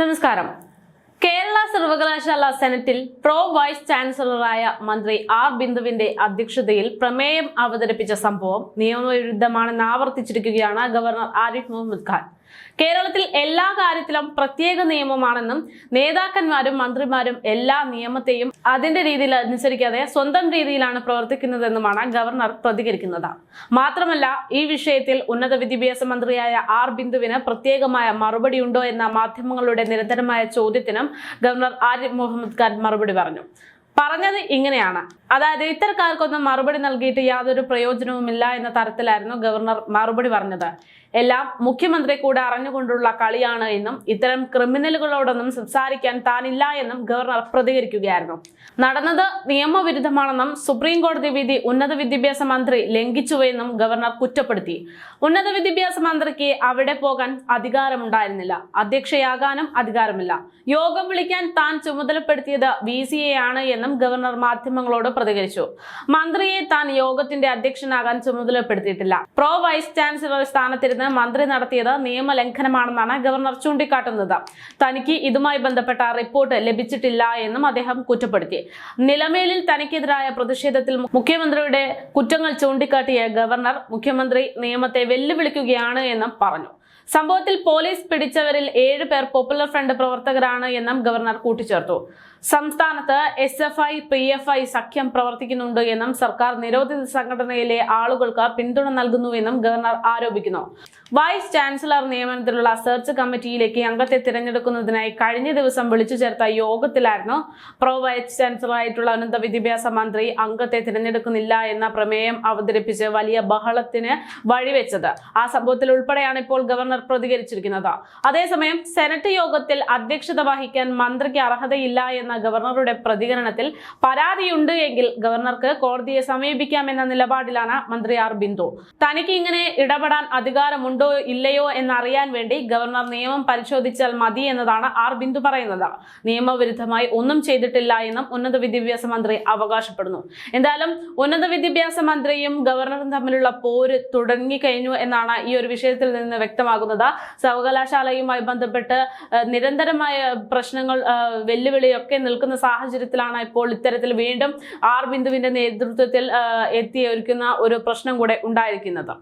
നമസ്കാരം. കേരള സർവകലാശാല സെനറ്റിൽ pro vice ചാൻസലറായ മന്ത്രി ആർ ബിന്ദുവിന്റെ അധ്യക്ഷതയിൽ പ്രമേയം അവതരിപ്പിച്ച സംഭവം നിയമവിരുദ്ധമാണെന്ന് ആവർത്തിച്ചിരിക്കുകയാണ് ഗവർണർ ആരിഫ് മുഹമ്മദ് ഖാൻ. കേരളത്തിൽ എല്ലാ കാര്യത്തിലും പ്രത്യേക നിയമമാണെന്നും നേതാക്കന്മാരും മന്ത്രിമാരും എല്ലാ നിയമത്തെയും അതിന്റെ രീതിയിൽ അനുസരിക്കാതെ സ്വന്തം രീതിയിലാണ് പ്രവർത്തിക്കുന്നതെന്നുമാണ് ഗവർണർ പ്രതികരിക്കുന്നത്. മാത്രമല്ല ഈ വിഷയത്തിൽ ഉന്നത വിദ്യാഭ്യാസ മന്ത്രിയായ ആർ ബിന്ദുവിന് പ്രത്യേകമായ മറുപടി ഉണ്ടോ എന്ന മാധ്യമങ്ങളുടെ നിരന്തരമായ ചോദ്യത്തിനും ഗവർണർ ആരിഫ് മുഹമ്മദ് ഖാൻ മറുപടി പറഞ്ഞു. പറഞ്ഞത് ഇങ്ങനെയാണ്. അതായത് ഇത്തരക്കാർക്കൊന്നും മറുപടി നൽകിയിട്ട് യാതൊരു പ്രയോജനവുമില്ല എന്ന തരത്തിലായിരുന്നു ഗവർണർ മറുപടി പറഞ്ഞത്. എല്ലാം മുഖ്യമന്ത്രി കൂടെ അറിഞ്ഞുകൊണ്ടുള്ള കളിയാണ് എന്നും ഇത്തരം ക്രിമിനലുകളോടൊന്നും സംസാരിക്കാൻ താനില്ല എന്നും ഗവർണർ പ്രതികരിക്കുകയായിരുന്നു. നടന്നത് നിയമവിരുദ്ധമാണെന്നും സുപ്രീം കോടതി വിധി ഉന്നത വിദ്യാഭ്യാസ മന്ത്രി ലംഘിച്ചുവെന്നും ഗവർണർ കുറ്റപ്പെടുത്തി. ഉന്നത വിദ്യാഭ്യാസ മന്ത്രിക്ക് അവിടെ പോകാൻ അധികാരമുണ്ടായിരുന്നില്ല. അധ്യക്ഷയാകാനും അധികാരമില്ല. യോഗം വിളിക്കാൻ താൻ ചുമതലപ്പെടുത്തിയത് വി ആണ് എന്നും ഗവർണർ മാധ്യമങ്ങളോട് പ്രതികരിച്ചു. മന്ത്രിയെ താൻ യോഗത്തിന്റെ അധ്യക്ഷനാകാൻ ചുമതലപ്പെടുത്തിയിട്ടില്ല. പ്രോ വൈസ് ചാൻസലർ സ്ഥാനത്തിരുന്ന് മന്ത്രി നടത്തിയത് നിയമലംഘനമാണെന്നാണ് ഗവർണർ ചൂണ്ടിക്കാട്ടുന്നത്. തനിക്ക് ഇതുമായി ബന്ധപ്പെട്ട റിപ്പോർട്ട് ലഭിച്ചിട്ടില്ല എന്നും അദ്ദേഹം കുറ്റപ്പെടുത്തി. നിലമേലിൽ തനിക്കെതിരായ പ്രതിഷേധത്തിൽ മുഖ്യമന്ത്രിയുടെ കുറ്റങ്ങൾ ചൂണ്ടിക്കാട്ടിയ ഗവർണർ മുഖ്യമന്ത്രി നിയമത്തെ വെല്ലുവിളിക്കുകയാണ് എന്നും പറഞ്ഞു. സംഭവത്തിൽ പോലീസ് പിടിച്ചവരിൽ ഏഴ് പേർ പോപ്പുലർ ഫ്രണ്ട് പ്രവർത്തകരാണ് എന്നും ഗവർണർ കൂട്ടിച്ചേർത്തു. സംസ്ഥാനത്ത് S F I P F I സഖ്യം പ്രവർത്തിക്കുന്നുണ്ട് എന്നും സർക്കാർ നിരോധിത സംഘടനയിലെ ആളുകൾക്ക് പിന്തുണ നൽകുന്നുവെന്നും ഗവർണർ ആരോപിക്കുന്നു. വൈസ് ചാൻസലർ നിയമനത്തിലുള്ള സെർച്ച് കമ്മിറ്റിയിലേക്ക് അംഗത്തെ തിരഞ്ഞെടുക്കുന്നതിനായി കഴിഞ്ഞ ദിവസം വിളിച്ചു ചേർത്ത യോഗത്തിലായിരുന്നു പ്രോ വൈസ് ചാൻസലറായിട്ടുള്ള ഉന്നത വിദ്യാഭ്യാസ മന്ത്രി അംഗത്തെ തിരഞ്ഞെടുക്കുന്നില്ല എന്ന പ്രമേയം അവതരിപ്പിച്ച് വലിയ ബഹളത്തിന് വഴിവെച്ചത്. ആ സംഭവത്തിൽ ഉൾപ്പെടെയാണ് ഇപ്പോൾ ഗവർണർ പ്രതികരിച്ചിരിക്കുന്നത്. അതേസമയം സെനറ്റ് യോഗത്തിൽ അധ്യക്ഷത വഹിക്കാൻ മന്ത്രിക്ക് അർഹതയില്ല എന്ന ഗവർണറുടെ പ്രതികരണത്തിൽ പരാതിയുണ്ട് എങ്കിൽ ഗവർണർക്ക് കോടതിയെ സമീപിക്കാമെന്ന നിലപാടിലാണ് മന്ത്രി ആർ ബിന്ദു. തനിക്ക് ഇങ്ങനെ ഇടപെടാൻ അധികാരമുണ്ടോ ഇല്ലയോ എന്നറിയാൻ വേണ്ടി ഗവർണർ നിയമം പരിശോധിച്ചാൽ മതി എന്നതാണ് ആർ ബിന്ദു പറയുന്നത്. നിയമവിരുദ്ധമായി ഒന്നും ചെയ്തിട്ടില്ല എന്നും ഉന്നത വിദ്യാഭ്യാസ മന്ത്രി അവകാശപ്പെടുന്നു. എന്തായാലും ഉന്നത വിദ്യാഭ്യാസ മന്ത്രിയും ഗവർണറും തമ്മിലുള്ള പോര് തുടങ്ങിക്കഴിഞ്ഞു എന്നാണ് ഈ ഒരു വിഷയത്തിൽ നിന്ന് വ്യക്തമാകുന്നത്. സർവകലാശാലയുമായി ബന്ധപ്പെട്ട് നിരന്തരമായ പ്രശ്നങ്ങൾ വെല്ലുവിളിയൊക്കെ നിൽക്കുന്ന സാഹചര്യത്തിലാണ് ഇപ്പോൾ ഇത്തരത്തിൽ വീണ്ടും ആർ ബിന്ദുവിന്റെ നേതൃത്വത്തിൽ എത്തിയൊരുക്കുന്ന ഒരു പ്രശ്നം കൂടെ ഉണ്ടായിരിക്കുന്നത്.